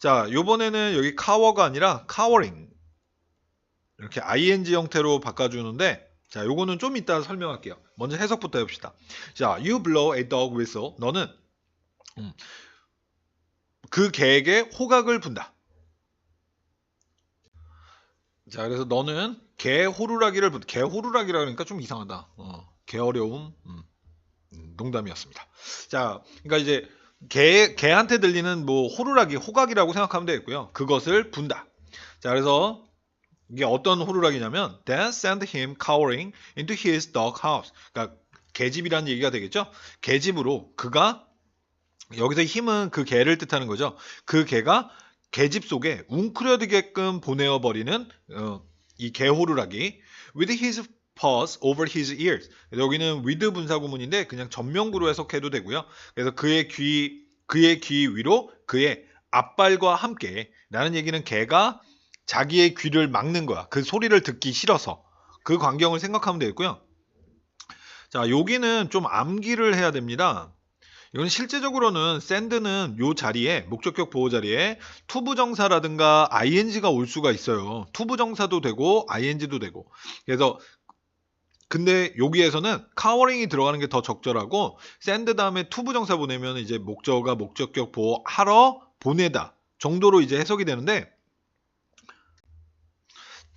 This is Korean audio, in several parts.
자, 요번에는 여기 cower가 아니라 cowering. 이렇게 ing 형태로 바꿔주는데, 자, 요거는 좀 이따 설명할게요. 먼저 해석부터 해봅시다. 자, you blow a dog whistle. 너는 음, 그 개에게 호각을 분다. 자, 그래서 너는 개 호루라기를 분, 개 호루라기라 그러니까 좀 이상하다. 어, 개 어려움. 음, 음, 농담이었습니다. 자, 그러니까 이제 개 개한테 들리는 뭐 호루라기, 호각이라고 생각하면 되겠고요. 그것을 분다. 자, 그래서 이게 어떤 호루라기냐면 then send him cowering into his dog house. 그러니까 개집이라는 얘기가 되겠죠. 개집으로 그가 여기서 힘은 그 개를 뜻하는 거죠. 그 개가 개집 속에 웅크려들게끔 보내어 버리는 어, 이 개호루라기 with his paws over his ears. 여기는 with 분사 구문인데 그냥 전명구로 해석해도 되고요. 그래서 그의 귀 그의 귀 위로 그의 앞발과 함께 라는 얘기는 개가 자기의 귀를 막는 거야. 그 소리를 듣기 싫어서 그 광경을 생각하면 되겠고요. 자, 여기는 좀 암기를 해야 됩니다. 이건 실제적으로는 send는 요 자리에 목적격 보호 자리에 투부정사라든가 ing가 올 수가 있어요. 투부정사도 되고 ing도 되고. 그래서 근데 여기에서는 cowering이 들어가는 게 더 적절하고 send 다음에 투부 정사 보내면 이제 목적어가 목적격 보호 하러 보내다 정도로 이제 해석이 되는데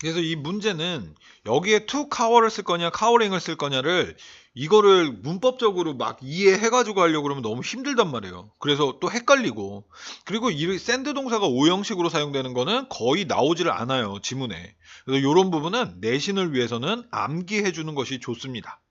그래서 이 문제는 여기에 to cower를 쓸 거냐 cowering을 쓸 거냐를 이거를 문법적으로 막 이해해가지고 하려고 그러면 너무 힘들단 말이에요. 그래서 또 헷갈리고. 그리고 이 샌드 동사가 오형식으로 사용되는 거는 거의 나오지를 않아요. 지문에. 그래서 이런 부분은 내신을 위해서는 암기해주는 것이 좋습니다.